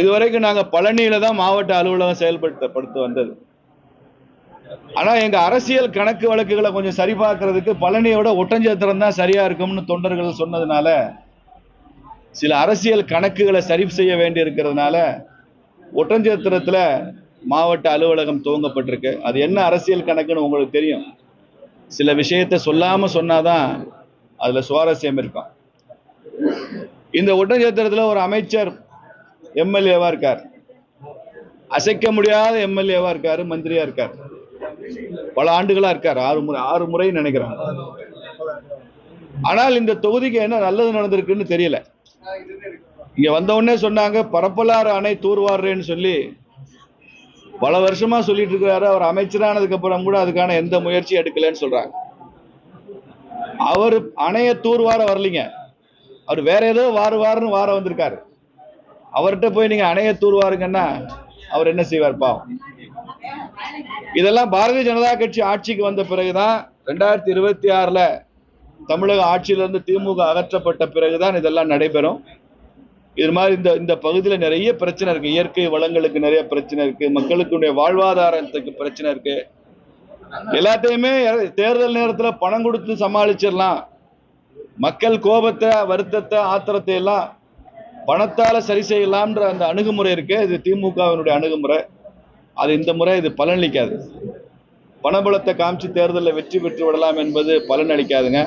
இதுவரைக்கும் நாங்கள் பழனியில தான் மாவட்ட அலுவலகம் செயல்படுத்தப்படுத்த வந்தது. ஆனால் எங்க அரசியல் கணக்கு வழக்குகளை கொஞ்சம் சரி பார்க்கறதுக்கு பழனியோட ஒட்டஞ்சத்திரம் தான் சரியா இருக்கும்னு தொண்டர்கள் சொன்னதுனால சில அரசியல் கணக்குகளை சரி செய்ய வேண்டி இருக்கிறதுனால ஒட்டஞ்சத்திரத்தில் மாவட்ட அலுவலகம் துவங்கப்பட்டிருக்கு. அது என்ன அரசியல் கணக்குன்னு உங்களுக்கு தெரியும். சில விஷயத்தை சொல்லாம சொன்னாதான் அதுல சுவாரஸ்யம் இருக்கும். இந்த ஒட்டஞ்சத்திரத்தில் ஒரு அமைச்சர் எம்எல்ஏவா இருக்கார். அசைக்க முடியாத எம்எல்ஏவா இருக்காரு மந்திரியா இருக்கார். பல ஆண்டுகளா இருக்கார் ஆறு முறை ஆறு முறை நினைக்கிறேன். ஆனால் இந்த தொகுதிக்கு என்ன நல்லது நடந்திருக்குன்னு தெரியல. இங்க வந்த உடனே சொன்னாங்க பரப்பலாறு அணை தூர்வாடுறேன்னு சொல்லி. பல வருஷமா சொல்லிட்டு இருக்கிறாரு அவர் அமைச்சரானதுக்கு அப்புறம் கூட அதுக்கான எந்த முயற்சியும் எடுக்கலன்னு சொல்றாங்க. அவர் அணைய தூர்வார வரலீங்க. அவர் வேற ஏதோ வாரு வாருன்னு வார வந்திருக்காரு. அவர்கிட்ட போய் நீங்க அணைய தூர்வாருங்கன்னா அவர் என்ன செய்வார் பாவம். இதெல்லாம் பாரதிய ஜனதா கட்சி ஆட்சிக்கு வந்த பிறகுதான் ரெண்டாயிரத்தி இருபத்தி ஆறுல தமிழக ஆட்சியிலிருந்து திமுக அகற்றப்பட்ட பிறகுதான் இதெல்லாம் நடைபெறும். இது மாதிரி இந்த இந்த பகுதியில் நிறைய பிரச்சனை இருக்கு. இயற்கை வளங்களுக்கு நிறைய பிரச்சனை இருக்கு. மக்களுக்குடைய வாழ்வாதாரத்துக்கு பிரச்சனை இருக்கு. எல்லாத்தையுமே தேர்தல் நேரத்தில் பணம் கொடுத்து சமாளிச்சிடலாம். மக்கள் கோபத்தை வருத்தத்தை ஆத்திரத்தை எல்லாம் பணத்தால சரி செய்யலாம்ன்ற அந்த அணுகுமுறை இருக்கு இது திமுகவினுடைய அணுகுமுறை. அது இந்த முறை இது பலனளிக்காது. பணபலத்தை காமிச்சு தேர்தலில் வெற்றி பெற்று விடலாம் என்பது பலனளிக்காதுங்க.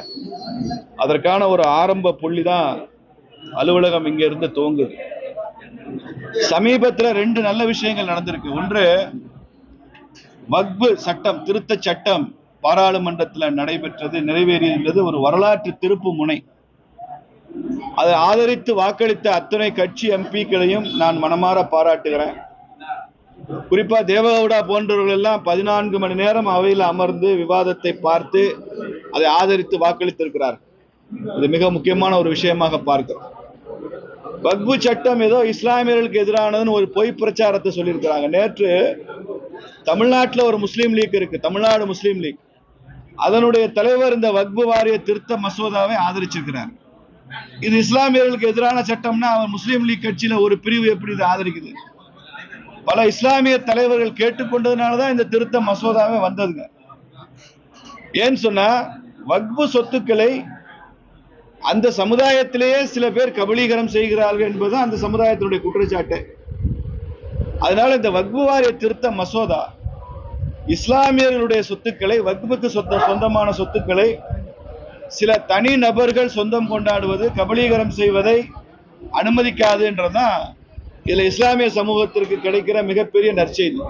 அதற்கான ஒரு ஆரம்ப புள்ளி தான் அலுவலகம் இங்கிருந்து துவங்குது. சமீபத்தில் ரெண்டு நல்ல விஷயங்கள் நடந்திருக்கு. ஒன்று வக்பு சட்டம் திருத்த சட்டம் பாராளுமன்றத்தில் நடைபெற்றது நிறைவேறியது ஒரு வரலாற்று திருப்பு முனை. அதை ஆதரித்து வாக்களித்த அத்தனை கட்சி எம்பிக்களையும் நான் மனமாற பாராட்டுகிறேன். குறிப்பா தேவகவுடா போன்றவர்கள் எல்லாம் பதினான்கு மணி நேரம் அவையில் அமர்ந்து விவாதத்தை பார்த்து அதை ஆதரித்து வாக்களித்திருக்கிறார் இது மிக முக்கியமான ஒரு விஷயமாக பார்க்கிறோம். பக்பு சட்டம் ஏதோ இஸ்லாமியர்களுக்கு எதிரானதுன்னு ஒரு பொய் பிரச்சாரத்தை சொல்லியிருக்கிறாங்க. நேற்று தமிழ்நாட்டில் ஒரு முஸ்லீம் லீக் இருக்கு. Tamil Nadu Muslim League. அதனுடைய தலைவர் இந்த வக்பு வாரிய திருத்த மசோதாவை ஆதரிச்சிருக்கிறார். இது இஸ்லாமியர்களுக்கு எதிரான சட்டம்னா அவர் முஸ்லீம் லீக் கட்சியில ஒரு பிரிவு எப்படி இது ஆதரிக்குது? பல இஸ்லாமிய தலைவர்கள் கேட்டுக்கொண்டதுனாலதான் இந்த திருத்த மசோதாவே வந்ததுங்க. ஏன்னு சொன்னா வக்பு சொத்துக்களை அந்த சமுதாயத்திலேயே சில பேர் கபலீகரம் செய்கிறார்கள் என்பதுதான் அந்த சமுதாயத்தினுடைய குற்றச்சாட்டு. அதனால இந்த வக்பு வாரிய திருத்த மசோதா இஸ்லாமியர்களுடைய சொத்துக்களை வக்புக்கு சொத்த சொந்தமான சொத்துக்களை சில தனி நபர்கள் சொந்தம் கொண்டாடுவது கபலீகரம் செய்வதை அனுமதிக்காதுன்றதுதான் இதில் இஸ்லாமிய சமூகத்திற்கு கிடைக்கிற மிகப்பெரிய நற்செய்தி.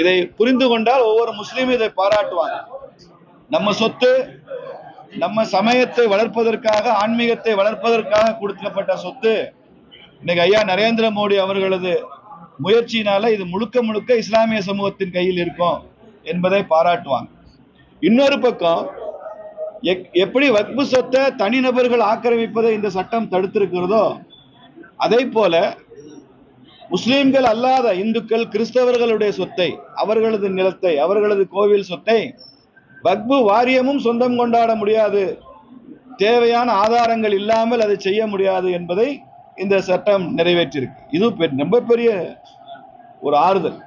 இதை புரிந்து கொண்டால் ஒவ்வொரு முஸ்லீமும் இதை பாராட்டுவாங்க. நம்ம சொத்து நம்ம சமயத்தை வளர்ப்பதற்காக ஆன்மீகத்தை வளர்ப்பதற்காக கொடுக்கப்பட்ட சொத்து இன்னைக்கு ஐயா நரேந்திர மோடி அவர்களது முயற்சியினால இது முழுக்க முழுக்க இஸ்லாமிய சமூகத்தின் கையில் இருக்கும் என்பதை பாராட்டுவாங்க. இன்னொரு பக்கம் எப்படி வக்பு சொத்தை தனிநபர்கள் ஆக்கிரமிப்பதை இந்த சட்டம் தடுத்திருக்கிறதோ அதே போல முஸ்லீம்கள் அல்லாத இந்துக்கள் கிறிஸ்தவர்களுடைய சொத்தை அவர்களது நிலத்தை அவர்களது கோவில் சொத்தை வக்பு வாரியமும் சொந்தம் கொண்டாட முடியாது. தேவையான ஆதாரங்கள் இல்லாமல் அதை செய்ய முடியாது என்பதை இந்த சட்டம் நிறைவேற்றியிருக்கு. இது பெ- ரொம்ப பெரிய ஒரு ஆறுதல்.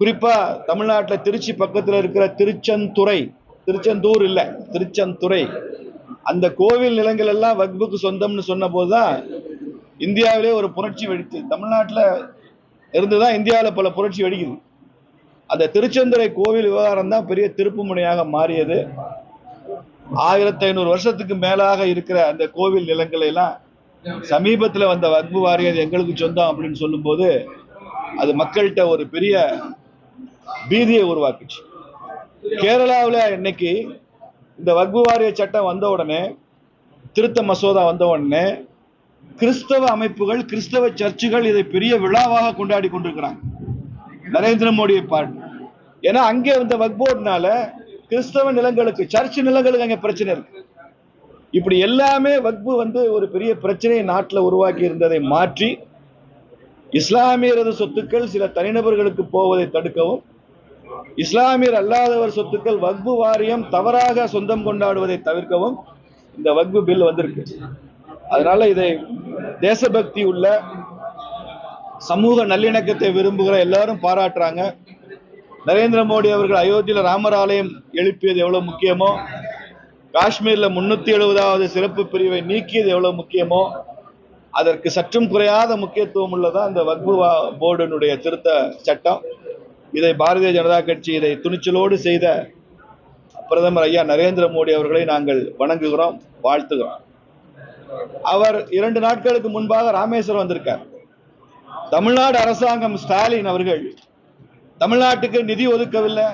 குறிப்பா தமிழ்நாட்டில் திருச்சி பக்கத்தில் இருக்கிற திருச்செந்துறை திருச்செந்தூர் இல்ல திருச்செந்துறை. அந்த கோவில் நிலங்கள் எல்லாம் வக்புக்கு சொந்தம்னு சொன்ன போதுதான் இந்தியாவிலே ஒரு புரட்சி வெடித்து தமிழ்நாட்டில் இருந்துதான் இந்தியாவில் பல புரட்சி வெடிக்குது. அந்த திருச்செந்துறை கோவில் விவகாரம் தான் பெரிய திருப்பு முனையாக மாறியது. ஆயிரத்தி ஐநூறு வருஷத்துக்கு மேலாக இருக்கிற அந்த கோவில் நிலங்களை எல்லாம் சமீபத்தில் வந்த வக்பு வாரியம் எங்களுக்கு சொந்தம் அப்படின்னு சொல்லும்போது அது மக்கள்கிட்ட ஒரு பெரிய பீதியை உருவாக்குச்சு. கேரளாவில் இன்னைக்கு இந்த வக்பு வாரிய சட்டம் வந்த உடனே திருத்த மசோதா வந்த உடனே கிறிஸ்தவ அமைப்புகள் கிறிஸ்தவ சர்ச்சுகள் இதை பெரிய விழாவாக கொண்டாடி கொண்டிருக்கிறாங்க. நரேந்திர மோடியை பாட்டு ஏன்னா அங்கே வந்த வக்போர்ட்னால கிறிஸ்தவ நிலங்களுக்கு சர்ச் நிலங்களுக்கு அங்க பிரச்சனை இருக்கு. இப்படி எல்லாமே வக்பு வந்து ஒரு பெரிய பிரச்சனையை நாட்டில் உருவாக்கி இருந்ததை மாற்றி இஸ்லாமியரது சொத்துக்கள் சில தனிநபர்களுக்கு போவதை தடுக்கவும் இஸ்லாமியர் அல்லாதவர் சொத்துக்கள் வக்பு வாரியம் தவறாக சொந்தம் கொண்டாடுவதை தவிர்க்கவும் இந்த வக்பு பில் வந்திருக்கு. அதனால இதை தேசபக்தி உள்ள சமூக நல்லிணக்கத்தை விரும்புகிற எல்லாரும் பாராட்டுறாங்க. நரேந்திர மோடி அவர்கள் அயோத்தியில ராமர் ஆலயம் எழுப்பியது எவ்வளவு முக்கியமோ காஷ்மீர்ல முன்னூத்தி எழுபதாவது சிறப்பு பிரிவை நீக்கியது எவ்வளவு முக்கியமோ அதற்கு சற்றும் குறையாத முக்கியத்துவம் உள்ளதா அந்த வக்பு வா- போர்டினுடைய திருத்த சட்டம். இதை பாரதிய ஜனதா கட்சி இதை துணிச்சலோடு செய்த பிரதமர் ஐயா நரேந்திர மோடி அவர்களை நாங்கள் வணங்குகிறோம் வாழ்த்துகிறோம். அவர் இரண்டு நாட்களுக்கு முன்பாக ராமேஸ்வரம் வந்திருக்கார். தமிழ்நாடு அரசாங்கம் ஸ்டாலின் அவர்கள் தமிழ்நாட்டுக்கு நிதி ஒதுக்கவில்லை.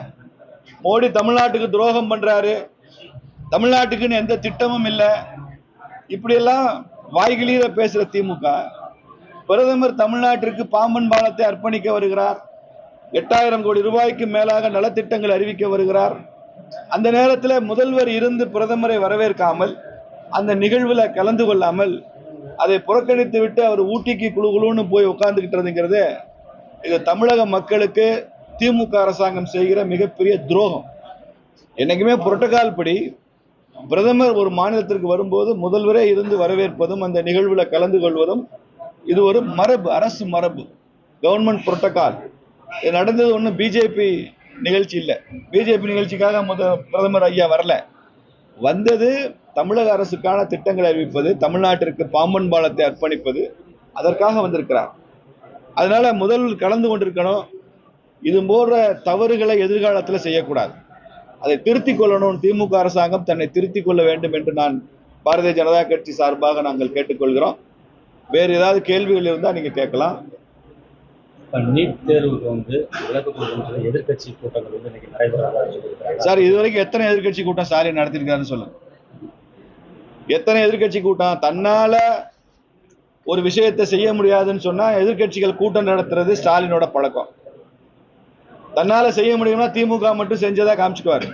மோடி தமிழ்நாட்டுக்கு துரோகம் பண்றாரு. தமிழ்நாட்டுக்குன்னு எந்த திட்டமும் இல்லை. இப்படியெல்லாம் வாய்கிளீர பேசுற திமுக. பிரதமர் தமிழ்நாட்டிற்கு பாம்பன் பாலத்தை அர்ப்பணிக்க வருகிறார். எட்டாயிரம் கோடி ரூபாய்க்கு மேலாக நலத்திட்டங்கள் அறிவிக்க வருகிறார். அந்த நேரத்தில் முதல்வர் இருந்து பிரதமரை வரவேற்காமல் அந்த நிகழ்வில் கலந்து கொள்ளாமல் அதை புறக்கணித்து விட்டு அவர் ஊட்டிக்கு குழு குழுன்னு போய் உட்கார்ந்துக்கிட்டதுங்கிறது இது தமிழக மக்களுக்கு திமுக அரசாங்கம் செய்கிற மிகப்பெரிய துரோகம். என்னைக்குமே புரோட்டோகால் படி பிரதமர் ஒரு மாநிலத்திற்கு வரும்போது முதல்வரே இருந்து வரவேற்பதும் அந்த நிகழ்வில் கலந்து கொள்வதும் இது ஒரு மரபு அரசு மரபு கவர்மெண்ட் புரோட்டோகால் இது நடந்தது ஒன்றும் பிஜேபி நிகழ்ச்சி இல்லை. பிஜேபி நிகழ்ச்சிக்காக முத பிரதமர் ஐயா வரல. வந்தது தமிழக அரசுக்கான திட்டங்களை அறிவிப்பது தமிழ்நாட்டிற்கு பாம்பன் பாலத்தை அர்ப்பணிப்பது அதற்காக வந்திருக்கிறார். அதனால முதல் கலந்து கொண்டிருக்கணும். இது போன்ற தவறுகளை எதிர்காலத்தில் செய்யக்கூடாது. அதை திருத்திக் கொள்ளணும். திமுக அரசாங்கம் தன்னை திருத்திக் கொள்ள வேண்டும் என்று நான் பாரதிய ஜனதா கட்சி சார்பாக நாங்கள் கேட்டுக்கொள்கிறோம். வேறு ஏதாவது கேள்விகள் இருந்தால் நீங்கள் கேட்கலாம். இப்ப நீட் தேர்வுக்கு வந்து விலக்கு கூட்டங்கள் வந்து இன்னைக்கு நடைபெறதா சொல்லியிருக்காங்க சார் இதுவரைக்கும் எத்தனை எதிர்கட்சி கூட்டம் ஸ்டாலின் நடத்திருக்காருன்னு சொல்லுங்க. எத்தனை எதிர்க்கட்சி கூட்டம்? தன்னால ஒரு விஷயத்தை செய்ய முடியாதுன்னு சொன்னா எதிர்கட்சிகள் கூட்டம் நடத்துறது ஸ்டாலினோட பழக்கம். தன்னால செய்ய முடியும்னா திமுக மட்டும் செஞ்சதா காமிச்சுக்குவாரு.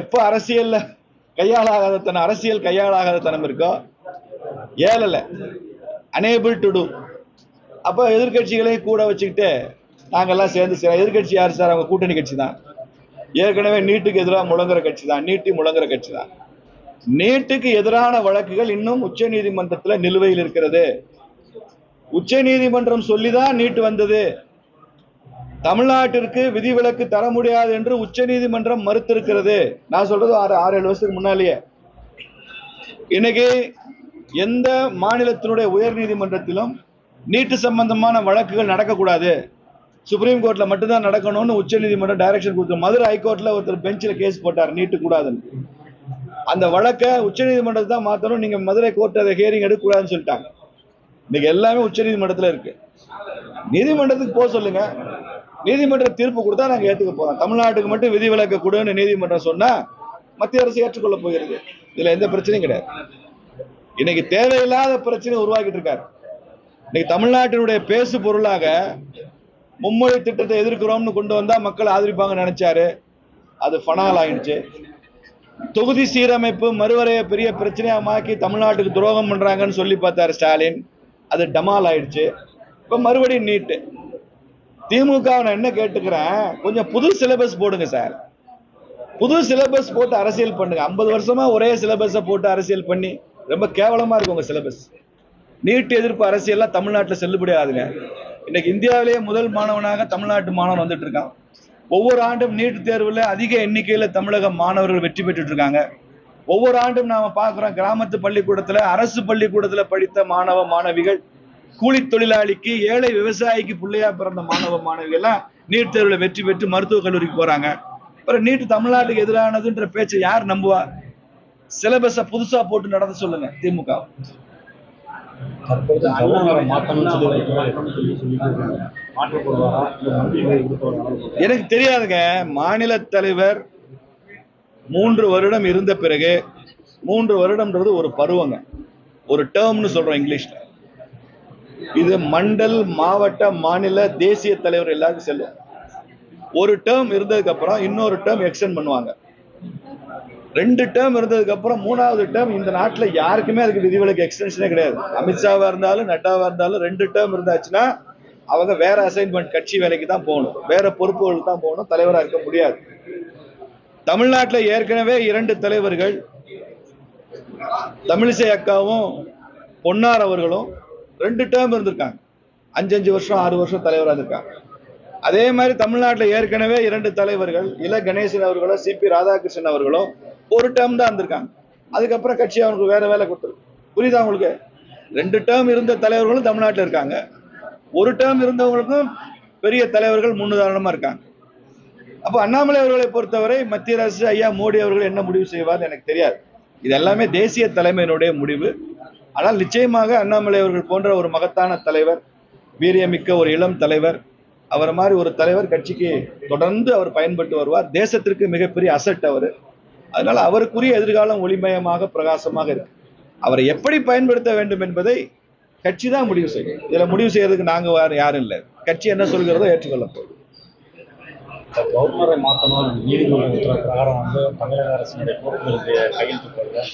எப்ப அரசியல்ல கையாளாகாதத்தனம் அரசியல் கையாளாகாதத்தனம் இருக்கோ? ஏழல அனேபிள் டு டூ அப்போ எதிர்கட்சிகளையும் கூட வச்சுக்கிட்டு நாங்கெல்லாம் சேர்ந்து சார் எதிர்க்கட்சி யார் சார்? அவங்க கூட்டணி கட்சி தான். ஏற்கனவே நீட்டுக்கு எதிராக முழங்குற கட்சி தான். நீட்டி முழங்குற கட்சி தான். நீட்டுக்கு எதிரான வழக்குகள் இன்னும் உச்ச நீதிமன்றத்தில் நிலுவையில் இருக்கிறது. உச்ச நீதிமன்றம் சொல்லிதான் நீட்டு வந்தது. தமிழ்நாட்டிற்கு விதிவிலக்கு தர முடியாது என்று உச்ச நீதிமன்றம் மறுத்திருக்கிறது. நான் சொல்றது ஆறு ஆறு ஏழு வருஷத்துக்கு முன்னாலேயே. இன்னைக்கு எந்த மாநிலத்தினுடைய உயர் நீதிமன்றத்திலும் நீட்டு சம்பந்தமான வழக்குகள் நடக்கக்கூடாது. சுப்ரீம் கோர்ட்ல மட்டும்தான் நடக்கணும்னு உச்ச நீதிமன்றம் டைரக்ஷன் கொடுத்து மதுரை ஹைகோர்ட்ல ஒருத்தர் பெஞ்சில் கேஸ் போட்டார் நீட்டு கூடாதுன்னு. அந்த வழக்கை உச்ச நீதிமன்றத்தை தான் மாத்தணும் நீங்க மதுரை கோர்ட் அதை ஹியரிங் எடுக்கக்கூடாதுன்னு சொல்லிட்டாங்க. இன்னைக்கு எல்லாமே உச்ச நீதிமன்றத்துல இருக்கு. நீதிமன்றத்துக்கு போக சொல்லுங்க. நீதிமன்ற தீர்ப்பு கொடுத்தா நாங்கள் ஏற்றுக்க போறோம். தமிழ்நாட்டுக்கு மட்டும் விதிவிலக்கு கொடுன்னு நீதிமன்றம் சொன்னா மத்திய அரசு ஏற்றுக்கொள்ள போகிறது. இதுல எந்த பிரச்சனையும் கிடையாது. இன்னைக்கு தேவையில்லாத பிரச்சனை உருவாக்கிட்டு இருக்காரு. இன்னைக்கு தமிழ்நாட்டினுடைய பேசு பொருளாக மும்மொழி திட்டத்தை எதிர்க்கிறோம்னு கொண்டு வந்தால் மக்கள் ஆதரிப்பாங்கன்னு நினைச்சாரு. அது ஃபனால் ஆயிடுச்சு. தொகுதி சீரமைப்பு மறுவரைய பெரிய பிரச்சனையாக மாக்கி தமிழ்நாட்டுக்கு துரோகம் பண்ணுறாங்கன்னு சொல்லி பார்த்தார் ஸ்டாலின். அது டமால் ஆயிடுச்சு. இப்போ மறுபடியும் நீட்டு. திமுக நான் என்ன கேட்டுக்கிறேன் கொஞ்சம் புது சிலபஸ் போடுங்க சார். புது சிலபஸ் போட்டு அரசியல் பண்ணுங்க. ஐம்பது வருஷமா ஒரே சிலபஸை போட்டு அரசியல் பண்ணி ரொம்ப கேவலமா இருக்கு உங்க சிலபஸ் நீட் எதிர்ப்பு அரசியல்லாம் தமிழ்நாட்டில் செல்லுபடி ஆகுதுங்க இன்னைக்கு இந்தியாவிலேயே முதல் மாணவனாக தமிழ்நாட்டு மாணவன் வந்துட்டு இருக்கான் ஒவ்வொரு ஆண்டும் நீட் தேர்வில் அதிக எண்ணிக்கையில் தமிழக மாணவர்கள் வெற்றி பெற்றுட்டு இருக்காங்க ஒவ்வொரு ஆண்டும் நாம பார்க்குறோம் கிராமத்து பள்ளிக்கூடத்தில் அரசு பள்ளிக்கூடத்தில் படித்த மாணவ மாணவிகள் கூலி தொழிலாளிக்கு ஏழை விவசாயிக்கு பிள்ளையா பிறந்த மாணவ மாணவிகள்லாம் நீட் தேர்வில் வெற்றி பெற்று மருத்துவக் கல்லூரிக்கு போறாங்க. அப்புறம் நீட் தமிழ்நாட்டுக்கு எதிரானதுன்ற பேச்சை யார் நம்புவா? சிலபஸை புதுசாக போட்டு நடத்த சொல்லுங்க திமுக. தற்போது கவர்னரை மாற்றணும்னு சொல்லி சொல்லிட்டு இருக்காங்க. எனக்கு தெரியாதுங்க. மாநில தலைவர் மூன்று வருடம் இருந்த பிறகு மூன்று வருடம்ன்றது ஒரு பருவங்க. ஒரு டேர்ம்னு சொல்றோம் இங்கிலீஷ்ல. இது மண்டல் மாவட்ட மாநில தேசிய தலைவர் எல்லாருக்கும் செல்லும். ஒரு டேர்ம் இருந்ததுக்கு அப்புறம் இன்னொரு டேர்ம் எக்ஸ்டென்ட் பண்ணுவாங்க. ரெண்டு டேர்ம் இருந்ததுக்கு அப்புறம் மூணாவது டேர்ம் இந்த நாட்டில் யாருக்குமே அதுக்கு விதிவிலக்கு எக்ஸ்டென்ஷனே கிடையாது. அமித்ஷாவா இருந்தாலும் நட்டாவா இருந்தாலும் ரெண்டு டேர்ம் இருந்தாச்சுன்னா அவங்க வேற அசைன்மெண்ட் கட்சி வேலைக்கு தான் போகணும். வேற பொறுப்புகளுக்கு தான் போகணும். தலைவரா இருக்க முடியாது. தமிழ்நாட்டுல ஏற்கனவே இரண்டு தலைவர்கள் தமிழிசை அக்காவும் பொன்னார் அவர்களும் ரெண்டு டேர்ம் இருந்திருக்காங்க. அஞ்சஞ்சு வருஷம் ஆறு வருஷம் தலைவராக இருந்திருக்காங்க. அதே மாதிரி தமிழ்நாட்டில் ஏற்கனவே இரண்டு தலைவர்கள் இல கணேசன் அவர்களோ சிபி ராதாகிருஷ்ணன் அவர்களோ ஒரு டேர்ம் தான் இருந்திருக்காங்க. அதுக்கப்புறம் கட்சி அவங்களுக்கு வேற வேலை கொடுத்துருக்கு புரியுதா உங்களுக்கு? ரெண்டு டேர்ம் இருந்த தலைவர்களும் தமிழ்நாட்டில் இருக்காங்க. ஒரு டேர்ம் இருந்தவங்களுக்கும் பெரிய தலைவர்கள் முன்னுதாரணமாக இருக்காங்க. அப்போ அண்ணாமலை அவர்களை பொறுத்தவரை மத்திய அரசு ஐயா மோடி அவர்கள் என்ன முடிவு செய்வார் எனக்கு தெரியாது. இது எல்லாமே தேசிய தலைமையினுடைய முடிவு. ஆனால் நிச்சயமாக அண்ணாமலை அவர்கள் போன்ற ஒரு மகத்தான தலைவர் வீரியமிக்க ஒரு இளம் தலைவர் அவர் மாதிரி ஒரு தலைவர் கட்சிக்கு தொடர்ந்து அவர் பயன்பட்டு வருவார். தேசத்திற்கு மிகப்பெரிய அசட் அவர். அதனால அவருக்குரிய எதிர்காலம் ஒளிமயமாக பிரகாசமாக இருக்கு. அவரை எப்படி பயன்படுத்த வேண்டும் என்பதை கட்சி தான் முடிவு செய்யும். இதுல முடிவு செய்யறதுக்கு நாங்க வேற யாரும் இல்லை. கட்சி என்ன சொல்கிறதோ ஏற்றுக்கொள்ள போகுது. கவர்னரை மாற்றணும் நீதிமன்ற உத்தரவு பிரகாரம் வந்து தமிழக அரசினுடைய பொறுப்புகளுக்கு கையெழுத்து போடல.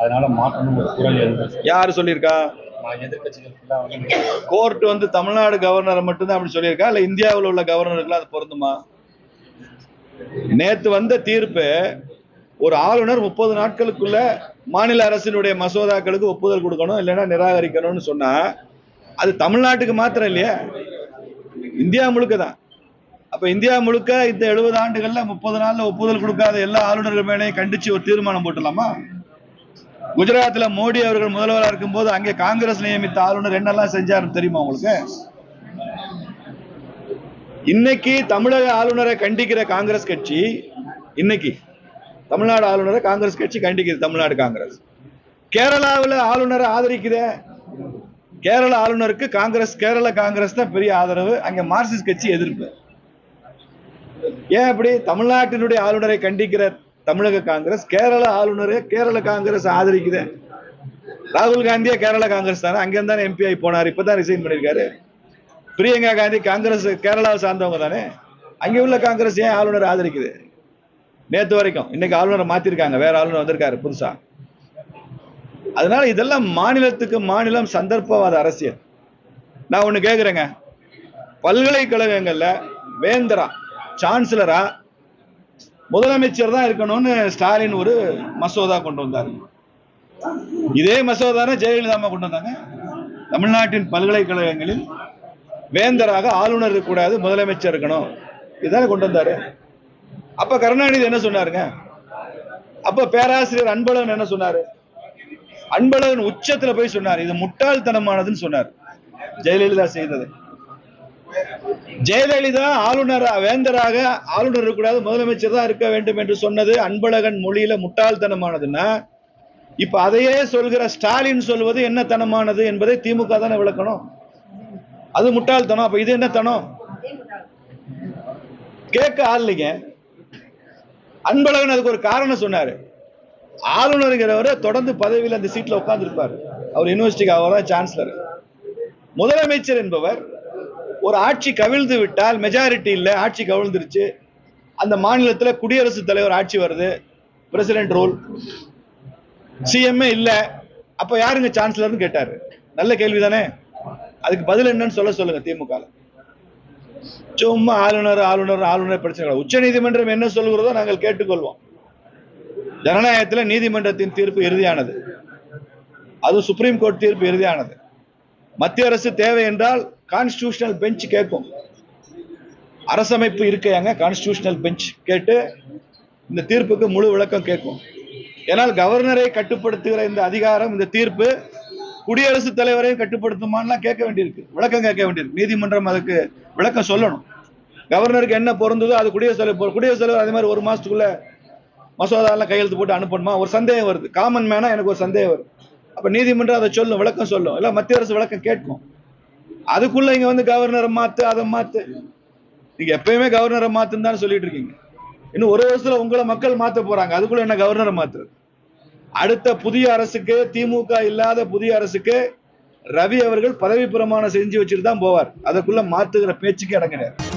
அதனால மாற்றணும் ஒரு குரல் எழுந்து யார் சொல்லியிருக்கா? கோர்ட் வந்து தமிழ்நாடு கவர்னரை மட்டும்தான் அப்படி சொல்லியிருக்கா? இல்ல இந்தியாவில் உள்ள கவர்னருக்குலாம் அது பொருந்துமா? நேத்து வந்த தீர்ப்பு ஒரு ஆளுநர் முப்பது நாட்களுக்குள்ள மாநில அரசினுடைய மசோதாக்களுக்கு ஒப்புதல் கொடுக்கணும் இல்லைன்னா நிராகரிக்கணும்னு சொன்னா அது தமிழ்நாட்டுக்கு மாத்திரம் இல்லையா. இந்தியா முழுக்க தான் அப்ப இந்தியா முழுக்க இந்த எழுபது ஆண்டுகள்ல முப்பது நாள்ல ஒப்புதல் கொடுக்காத எல்லா ஆளுநர்கள் மேலேயும் கண்டிச்சு ஒரு தீர்மானம் போட்டுடலாமா? குஜராத்ல மோடி அவர்கள் முதல்வராக இருக்கும்போது அங்கே காங்கிரஸ் நியமித்த ஆளுநர் என்னெல்லாம் செஞ்சாருன்னு தெரியுமா உங்களுக்கு? இன்னைக்கு தமிழக ஆளுநரை கண்டிக்கிற காங்கிரஸ் கட்சி இன்னைக்கு தமிழ்நாடு ஆளுநரை காங்கிரஸ் கட்சி கண்டிக்குது தமிழ்நாடு காங்கிரஸ். கேரளாவில் ஆளுநரை ஆதரிக்குதே. கேரள ஆளுநருக்கு காங்கிரஸ் கேரள காங்கிரஸ் தான் பெரிய ஆதரவு அங்கே மார்க்சிஸ்ட் கட்சி எதிர்ப்பு. ஏன் அப்படி? தமிழ்நாட்டினுடைய ஆளுநரை கண்டிக்கிற தமிழக காங்கிரஸ் கேரள ஆளுநரை கேரள காங்கிரஸ் ஆதரிக்குது. ராகுல் காந்தியே கேரள காங்கிரஸ் தானே அங்கேருந்து தானே எம்பி ஆகி போனார் இப்பதான் ரிசைன் பண்ணியிருக்காரு. பிரியங்கா காந்தி காங்கிரஸ் கேரளாவை சார்ந்தவங்க தானே. அங்கே உள்ள காங்கிரஸ் ஏன் ஆளுநர் ஆதரிக்குது? நேத்து வரைக்கும். இன்னைக்கு ஆளுநரை மாத்திருக்காங்க. வேற ஆளுநர் வந்திருக்காரு புதுசா. அதனால இதெல்லாம் மாநிலத்துக்கு மாநிலம் சந்தர்ப்பவாத அரசியல். நான் ஒண்ணு கேக்குறேங்க. பல்கலைக்கழகங்கள்ல வேந்தரா சான்சலரா முதலமைச்சர் தான் இருக்கணும்னு ஸ்டாலின் ஒரு மசோதா கொண்டு வந்தார். இதே மசோதான ஜெயலலிதா கொண்டு வந்தாங்க. தமிழ்நாட்டின் பல்கலைக்கழகங்களில் வேந்தராக ஆளுநர் இருக்கக்கூடாது முதலமைச்சர் இருக்கணும். இதுதானே கொண்டு வந்தாரு. அப்ப கருணாநிதி என்ன சொன்னாருங்க? அப்ப பேராசிரியர் அன்பழகன் என்ன சொன்னாரு? அன்பழகன் உச்சத்துல போய் சொன்னார். இது முட்டாள்தனமானதுன்னு சொன்னார். ஜெயலலிதா செய்தது. ஜெயலலிதா ஆளுநர் வேந்தராக ஆளுநர் இருக்கக்கூடாது முதலமைச்சர் தான் இருக்க வேண்டும் என்று சொன்னது அன்பழகன் மொழியில முட்டாள்தனமானதுன்னா இப்ப அதையே சொல்கிற ஸ்டாலின் சொல்வது என்ன தனமானது என்பதை திமுக தானே விளக்கணும். அது முட்டாள்தனம். அப்ப இது என்ன தனம்? கேட்க ஆள் இல்லைங்க. அன்பழகன் அதுக்கு ஒரு காரணம் சொன்னார். ஆளுநருங்கிறவரை தொடர்ந்து பதவியில் அந்த சீட்ல உட்காந்துருப்பார் அவர் யூனிவர்சிட்டிக்கு அவர் தான் சான்சலர் முதலமைச்சர் என்பவர் ஒரு ஆட்சி கவிழ்ந்து விட்டால் மெஜாரிட்டி இல்லை ஆட்சி கவிழ்ந்துருச்சு. அந்த மாநிலத்தில் குடியரசுத் தலைவர் ஆட்சி வருது. பிரசிடென்ட் ரூல் சிஎம்ஏ இல்லை. அப்போ யாருங்க சான்சலர்னு கேட்டார். நல்ல கேள்வி தானே அதுக்கு பதில் என்னன்னு சொல்ல சொல்லுங்க திமுகவில் சும்மா ஆளுநர் ஆளுநர் ஆளுநர் பிரச்சனை உச்ச நீதிமன்றம் என்ன சொல்கிறதோ நாங்கள் கேட்டுக்கொள்வோம். ஜனநாயகத்தில் நீதிமன்றத்தின் தீர்ப்பு இறுதியானது. அது சுப்ரீம் கோர்ட் தீர்ப்பு இறுதியானது. மத்திய அரசு தேவை என்றால் கான்ஸ்டியூஷனல் பெஞ்ச் கேட்கும். அரசமைப்பு இருக்கையாங்க கான்ஸ்டியூஷனல் பெஞ்ச் கேட்டு இந்த தீர்ப்புக்கு முழு விளக்கம் கேட்கும். ஏன்னால் கவர்னரை கட்டுப்படுத்துகிற இந்த அதிகாரம் இந்த தீர்ப்பு குடியரசுத் தலைவரையும் கட்டுப்படுத்துமான்லாம் கேட்க வேண்டியிருக்கு. விளக்கம் கேட்க வேண்டியிருக்கு. நீதிமன்றம் அதுக்கு விளக்கம் சொல்லணும். கவர்னருக்கு என்ன பொருந்ததோ அது குடியரசுத் தலைவர் குடியரசுத் தலைவர் அதே மாதிரி ஒரு மாசத்துக்குள்ள மசோதாலாம் கையெழுத்து போட்டு அனுப்பணுமா? ஒரு சந்தேகம் வருது. காமன் மேனா எனக்கு ஒரு சந்தேகம் வருது. அப்போ நீதிமன்றம் அதை சொல்லும் விளக்கம் சொல்லும். இல்லை மத்திய அரசு விளக்கம் கேட்கும். அதுக்குள்ள இங்க வந்து கவர்னரை மாத்து அதை மாத்து. நீங்க எப்பயுமே கவர்னரை மாத்துன்னு தானே சொல்லிட்டு இருக்கீங்க. இன்னும் ஒரு வருஷத்துல உங்களை மக்கள் மாத்த போறாங்க. அதுக்குள்ள என்ன கவர்னரை மாத்துறது? அடுத்த புதிய அரசுக்கு திமுக இல்லாத புதிய அரசுக்கு ரவி அவர்கள் பதவி பிரமாணம் செஞ்சு வச்சுட்டு தான் போவார். அதுக்குள்ள மாத்துகிற பேச்சுக்கு இடம் கிடையாது